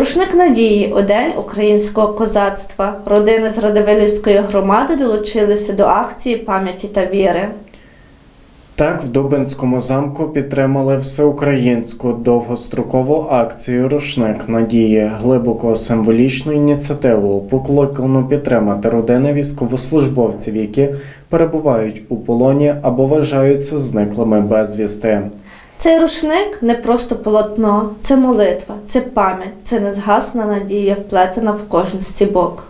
Рушник надії у день українського козацтва. Родини з Радивилівської громади долучилися до акції пам'яті та віри. Так, в Дубинському замку підтримали всеукраїнську довгострокову акцію Рушник надії, глибоко символічну ініціативу, покликану підтримати родини військовослужбовців, які перебувають у полоні або вважаються зниклими безвісти. Цей рушник не просто полотно, це молитва, це пам'ять, це незгасна надія, вплетена в кожен стібок.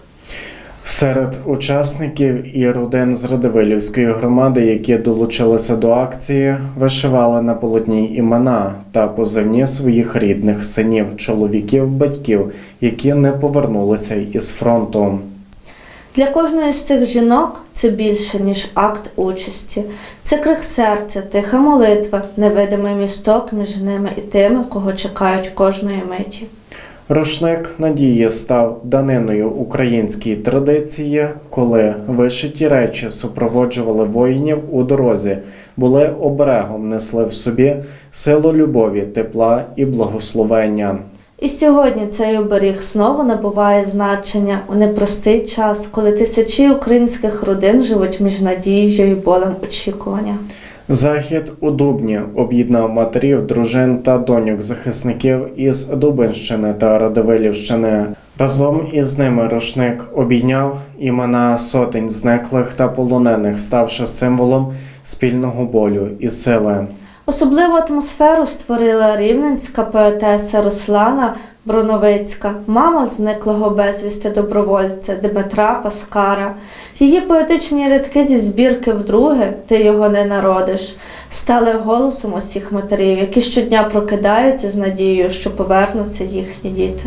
Серед учасників і родин з Радивилівської громади, які долучилися до акції, вишивали на полотні імена та позивні своїх рідних синів, чоловіків, батьків, які не повернулися із фронту. Для кожної з цих жінок це більше, ніж акт участі. Це крик серця, тиха молитва, невидимий місток між ними і тими, кого чекають кожної миті. Рушник надії став даниною українській традиції, коли вишиті речі супроводжували воїнів у дорозі, були оберегом, несли в собі силу любові, тепла і благословення. І сьогодні цей оберіг знову набуває значення у непростий час, коли тисячі українських родин живуть між надією і болем очікування. Захід у Дубні об'єднав матерів, дружин та доньок захисників із Дубинщини та Радивилівщини. Разом із ними рушник обійняв імена сотень зниклих та полонених, ставши символом спільного болю і сили. Особливу атмосферу створила рівненська поетеса Руслана Броновицька, мама зниклого безвісти добровольця Дмитра Паскара. Її поетичні рядки зі збірки вдруге Ти його не народиш стали голосом усіх матерів, які щодня прокидаються з надією, що повернуться їхні діти.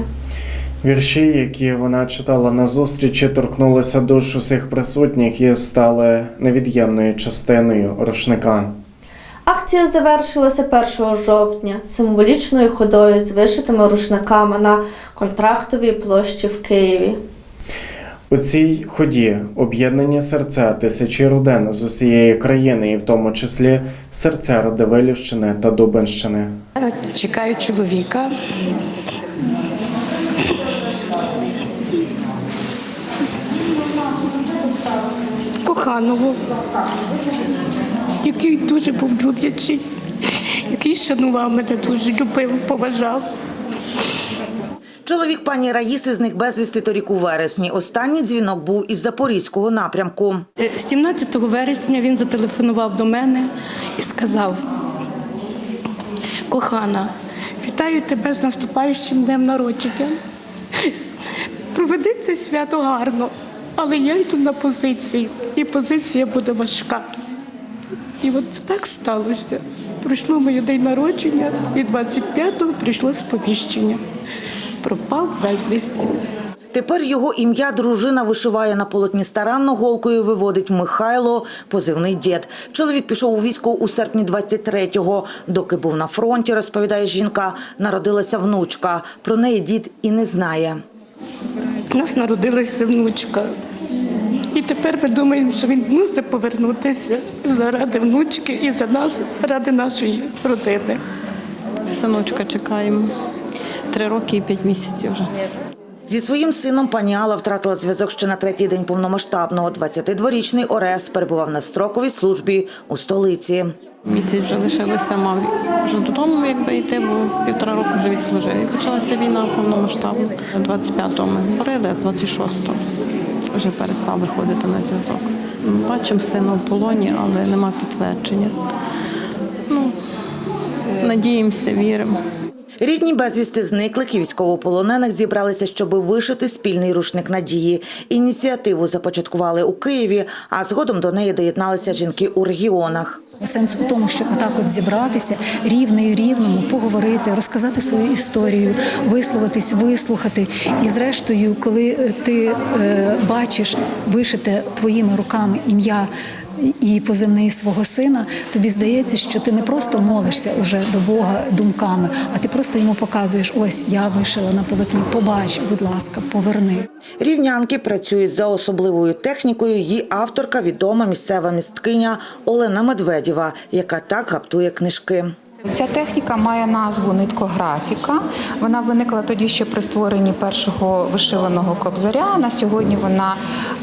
Вірші, які вона читала на зустрічі, торкнулися душ усіх присутніх і стали невід'ємною частиною рушника. Акція завершилася 1 жовтня символічною ходою з вишитими рушниками на контрактовій площі в Києві. У цій ході об'єднані серця тисячі родин з усієї країни, і в тому числі серця Радивилівщини та Дубинщини. Чекаю чоловіка. Коханого, який дуже був люблячий, який шанував мене, дуже любив, поважав. Чоловік пані Раїси зник безвісти торік у вересні. Останній дзвінок був із запорізького напрямку. Е, 17 вересня він зателефонував до мене і сказав: кохана, вітаю тебе з наступаючим днем народження. Проведи це свято гарно, але я йду на позицію, і позиція буде важка. І от так сталося. Пройшло моє день народження, і 25-го прийшло сповіщення. Пропав безвісті. Тепер його ім'я дружина вишиває на полотні старанно голкою виводить Михайло, позивний дід. Чоловік пішов у військо у серпні 23-го. Доки був на фронті, розповідає жінка, народилася внучка. Про неї дід і не знає. У нас народилася внучка. І тепер ми думаємо, що він мусить повернутися заради внучки і за нас, ради нашої родини. Синочка чекаємо. Три роки і п'ять місяців вже. Зі своїм сином пані Алла втратила зв'язок ще на третій день повномасштабного. 22-річний Орест перебував на строковій службі у столиці. Місяць вже лишилися, мав вже додому, якби йти, бо півтора року вже відслужив. І почалася війна повномасштабна. 25-го ми говорили, а з 26-го вже перестав виходити на зв'язок. Бачимо сина в полоні, але нема підтвердження. Ну, надіємося, віримо. Рідні безвісти зниклих і військовополонених зібралися, щоб вишити спільний рушник надії. Ініціативу започаткували у Києві, а згодом до неї доєдналися жінки у регіонах. Сенс у тому, щоб отак от зібратися рівний рівному, поговорити, розказати свою історію, висловитись, вислухати. І зрештою, коли ти е, бачиш вишите твоїми руками ім'я і позивний свого сина, тобі здається, що ти не просто молишся уже до Бога думками, а ти просто йому показуєш: ось я вишила на полотні. Побач, будь ласка, поверни. Рівнянки працюють за особливою технікою. Її авторка відома місцева місткиня Олена Медведєва, яка так гаптує книжки. Ця техніка має назву ниткографіка. Вона виникла тоді ще при створенні першого вишиваного кобзаря. На сьогодні вона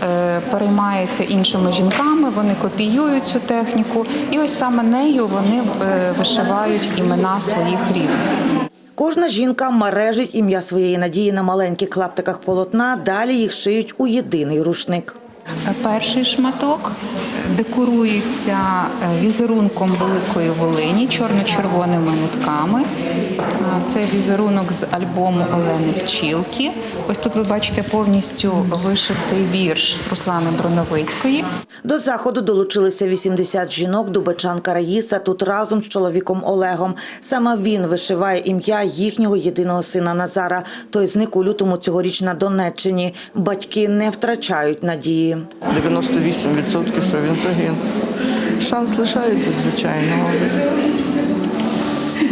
е, переймається іншими жінками. Вони копіюють цю техніку, і ось саме нею вони е, вишивають імена своїх рідних. Кожна жінка мережить ім'я своєї надії на маленьких клаптиках полотна, далі їх шиють у єдиний рушник. Перший шматок декорується е, візерунком великої волині чорно-червоними нитками. Це візерунок з альбому Олени Пчілки. Ось тут ви бачите повністю вишитий вірш Руслани Броновицької. До заходу долучилися 80 жінок. Дубачанка Раїса тут разом з чоловіком Олегом. Саме він вишиває ім'я їхнього єдиного сина Назара. Той зник у лютому цьогоріч на Донеччині. Батьки не втрачають надії. 98% що він загинув. Шанс лишається, звичайно.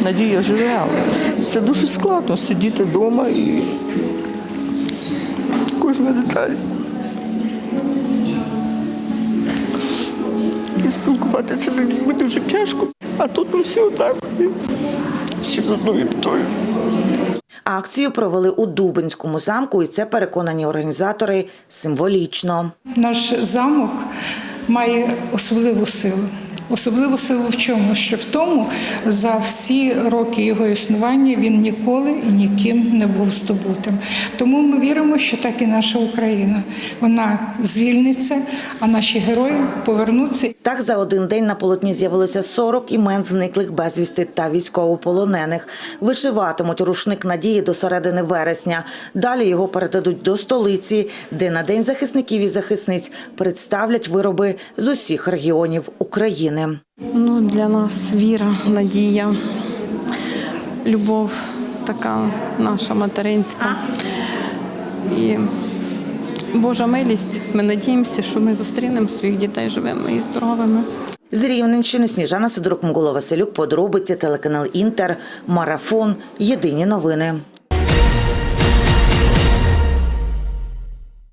Надія живе, але це дуже складно сидіти вдома і кожна деталь. І спілкуватися з людьми дуже тяжко. А тут ми всі отак. Всі з одною метою. Акцію провели у Дубинському замку, і це переконані організатори символічно. Наш замок має особливу силу. Особливу силу в чому? Що в тому за всі роки його існування він ніколи і ніким не був здобутим. Тому ми віримо, що так і наша Україна. Вона звільниться, а наші герої повернуться Так за один день на полотні з'явилося 40 імен зниклих безвісти та військовополонених. Вишиватимуть рушник надії до середини вересня. Далі його передадуть до столиці, де на день захисників і захисниць представлять вироби з усіх регіонів України. Ну, для нас віра, надія, любов така наша материнська. І Божа милість. Ми надіємося, що ми зустрінемо своїх дітей живими і здоровими. З Рівненщини Сніжана Сидорук, Микола Василюк, подробиці, телеканал Інтер, Марафон, Єдині новини.